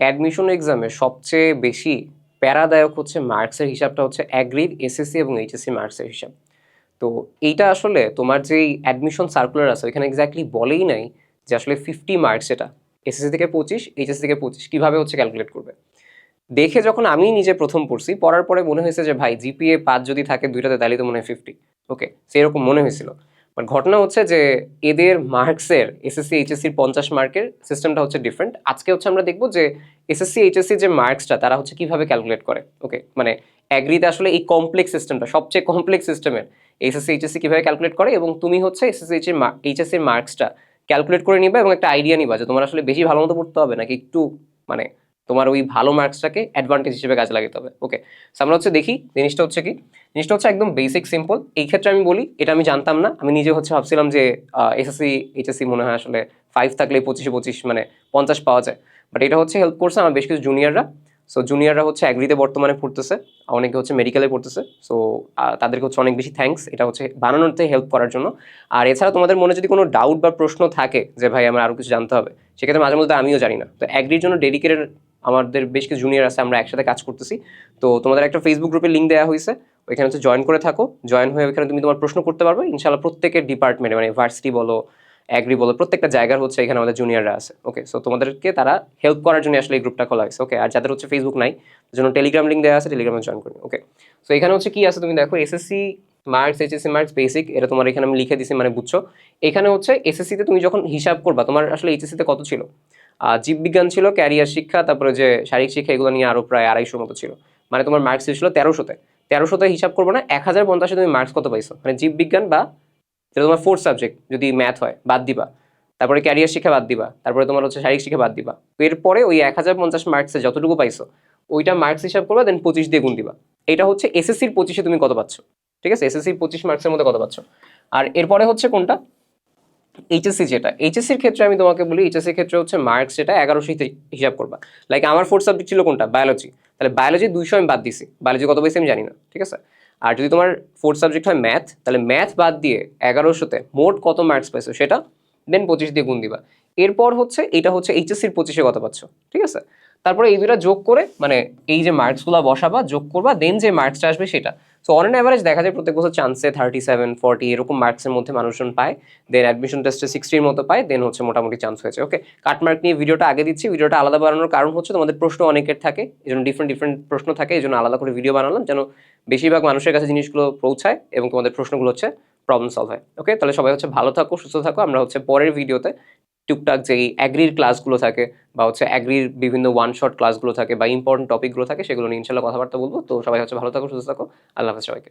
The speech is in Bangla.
অ্যাডমিশন এক্সামে সবচেয়ে বেশি প্যারাদায়ক হচ্ছে মার্কসের হিসাবটা হচ্ছে অ্যাগ্রিড এসএসসি এবং এইচএসসি মার্কসের হিসাব। তো এইটা আসলে তোমার যেই অ্যাডমিশন সার্কুলার আছে ওইখানে এক্স্যাক্টলি বলেই নাই যে আসলে ফিফটি মার্কস এটা। এসএসসি থেকে পঁচিশ এইচএসসি থেকে পঁচিশ, কীভাবে হচ্ছে ক্যালকুলেট করবে? দেখে যখন আমি নিজে প্রথম পড়ছি, পড়ার পরে মনে হয়েছে যে ভাই জিপিএ পাঁচ যদি থাকে, দুইটাতে তাহলে তো মনে হয় ফিফটি ওকে সেরকম মনে হয়েছিল। বাট ঘটনা হচ্ছে যে এদের মার্কসের এসএসসি এইচএসসির পঞ্চাশ মার্কের সিস্টেমটা হচ্ছে ডিফারেন্ট আজকে হচ্ছে আমরা দেখব যে এসএসসি, এইচএসসি যে মার্কসটা, তারা হচ্ছে কীভাবে ক্যালকুলেট করে ওকে মানে অ্যাগ্রিতে আসলে এই কমপ্লেক্স সিস্টেমটা সবচেয়ে কমপ্লেক্স সিস্টেমের এসএসসি, এইচএসসি কীভাবে ক্যালকুলেট করে এবং তুমি হচ্ছে এসএসসি এইচ এইচএসসির মার্কসটা ক্যালকুলেট করে নিবা এবং একটা আইডিয়া নিবা যে তোমার আসলে বেশি ভালো মতো পড়তে হবে নাকি একটু মানে তোমার ওই ভালো মার্কসটাকে অ্যাডভান্টেজ হিসেবে কাজে লাগাতে হবে। ওকে আমরা হচ্ছে দেখি, জিনিসটা হচ্ছে কি? জিনিসটা হচ্ছে একদম বেসিক সিম্পল এই ক্ষেত্রে আমি বলি, এটা আমি জানতাম না। আমি নিজে হচ্ছে ভাবছিলাম যে এসএসসি এইচএসসি মনে হয় আসলে ফাইভ থাকলে পঁচিশে পঁচিশ মানে পঞ্চাশ পাওয়া যায়। বাট এটা হচ্ছে হেল্প করছে আমার বেশ কিছু জুনিয়ররা সো জুনিয়ররা হচ্ছে অ্যাগ্রিতে বর্তমানে পড়তেছে, অনেকে হচ্ছে মেডিকেলে পড়তেছে। সো তাদেরকে হচ্ছে অনেক বেশি থ্যাঙ্কস এটা হচ্ছে বানানোতে হেল্প করার জন্য। আর এছাড়া তোমাদের মনে যদি কোনো ডাউট বা প্রশ্ন থাকে যে, ভাই, আমার আরও কিছু জানতে হবে, সেক্ষেত্রে মাঝে মধ্যে আমিও জানি না। তো অ্যাগ্রির জন্য ডেডিকেটেড আমাদের বেশ কিছু জুনিয়র আছে, আমরা একসাথে কাজ করতেছি। তো তোমাদের একটা ফেসবুক গ্রুপে লিঙ্ক দেওয়া হয়েছে, ওইখানে হচ্ছে জয়েন করে থাকো। জয়েন হয়ে ওইখানে তুমি তোমার প্রশ্ন করতে পারবে। ইনশাল্লাহ প্রত্যেকের ডিপার্টমেন্টে মানে ভার্সিটি বলো অ্যাগ্রি বলো। প্রত্যেকটা জায়গার হচ্ছে এখানে আমাদের জুনিয়ররা আছে। ওকে সো তোমাদেরকে তারা হেল্প করার জন্য আসলে এই গ্রুপটা খোলা হয়েছে ওকে আর যাদের হচ্ছে ফেসবুক নাই জন্য টেলিগ্রাম লিঙ্ক দেওয়া আছে টেলিগ্রামে জয়েন করি ওকে সো এখানে হচ্ছে কি আছে তুমি দেখো SSC marks HSC marks basic এটা তোমার এখানে আমি লিখে দিছি মানে বুঝছ? এখানে হচ্ছে এসএসসিতে তুমি যখন হিসাব করবা তোমার আসলে এইচএসসিতে কত ছিল? আহ, জীববিজ্ঞান ছিল ক্যারিয়ার শিক্ষা তারপরে যে শারীরিক শিক্ষা এগুলো নিয়ে আরও প্রায় আড়াইশোর মতো ছিল। মানে তোমার মার্কস ছিল তেরোশোতে। তেরোশোতে হিসাব করব না এক হাজার পঞ্চাশে তুমি মার্কস কত পাইছো? মানে জীববিজ্ঞান বা যেটা তোমার ফোর্থ সাবজেক্ট যদি ম্যাথ হয়, বাদ দিবা। তারপরে ক্যারিয়ার শিক্ষা বাদ দিবা। তারপরে তোমার হচ্ছে শারীরিক শিক্ষা বাদ দিবা। এরপরে ওই এক হাজার পঞ্চাশ মার্কসে যতটুকু পাইছো, ওইটা মার্কস হিসাব করবা দেন পঁচিশ দিয়ে গুণ দিবা। এটা হচ্ছে এসএসসির পঁচিশে তুমি কত পাচ্ছ? ঠিক আছে? এসএসসির পঁচিশ মার্কসের মধ্যে কত পাচ্ছ? আর এরপরে হচ্ছে কোনটা? এইচএসসি যেটা। এইচএসসির ক্ষেত্রে আমি তোমাকে বলি এইচএসসির ক্ষেত্রে হচ্ছে মার্কস যেটা এগারোশো হিসাব করবা। লাইক আমার ফোর্থ সাবজেক্ট ছিল কোনটা? বায়োলজি তাহলে বায়োলজি দুইশো আমি বাদ দিছি। বায়োলজি কত পাইছি আমি জানি না। ঠিক আছে? আর যদি তোমার ফোর্থ সাবজেক্ট হয় ম্যাথ তাহলে ম্যাথ বাদ দিয়ে এগারোশোতে মোট কত মার্কস পাইছো সেটা দেন পঁচিশ দিয়ে গুণ দিবা। এরপর হচ্ছে, এটা হচ্ছে এইচএসসির পঁচিশে কথা পাচ্ছ? ঠিক আছে? তারপরে এই দুটা যোগ করে মানে এই যে মার্কসগুলো বসাবা, যোগ করবা দেন যে মার্কসটা আসবে সেটা। সো অন অ্যাভারেজ দেখা যায় প্রত্যেক বছর চান্সে থার্টি সেভেন ফর্টি এরকম মার্কসের মধ্যে মানুষজন পায়। দেন অ্যাডমিশন টেস্টে সিক্সটির মতো পায় দেন হচ্ছে মোটামুটি চান্স হয়েছে। ওকে কাটমার্ক নিয়ে ভিডিওটা আগে দিচ্ছি ভিডিওটা আলাদা বানানোর কারণ হচ্ছে তোমাদের প্রশ্ন অনেকের থাকে এই জন্য ডিফারেন্ট ডিফারেন্ট প্রশ্ন থাকে এই জন্য আলাদা করে ভিডিও বানালাম, যেন বেশিরভাগ মানুষের কাছে জিনিসগুলো পৌঁছায় এবং তোমাদের প্রশ্নগুলো হচ্ছে প্রবলেম সলভ হয়। ওকে তাহলে সবাই হচ্ছে ভালো থাকো, সুস্থ থাকো। আমরা হচ্ছে পরের ভিডিওতে টুকটাক যেই অ্যাগ্রির ক্লাসগুলো থাকে বা হচ্ছে অ্যাগ্রির বিভিন্ন ওয়ান শট ক্লাসগুলো থাকে বা ইম্পর্টেন্ট টপিকগুলো থাকে, সেগুলো নিয়ে ইনশাল্লাহ কথাবার্তা বলব। তো সবাই হচ্ছে ভালো থাকো, সুস্থ থাকো। আল্লাহ হাফেজ সবাইকে।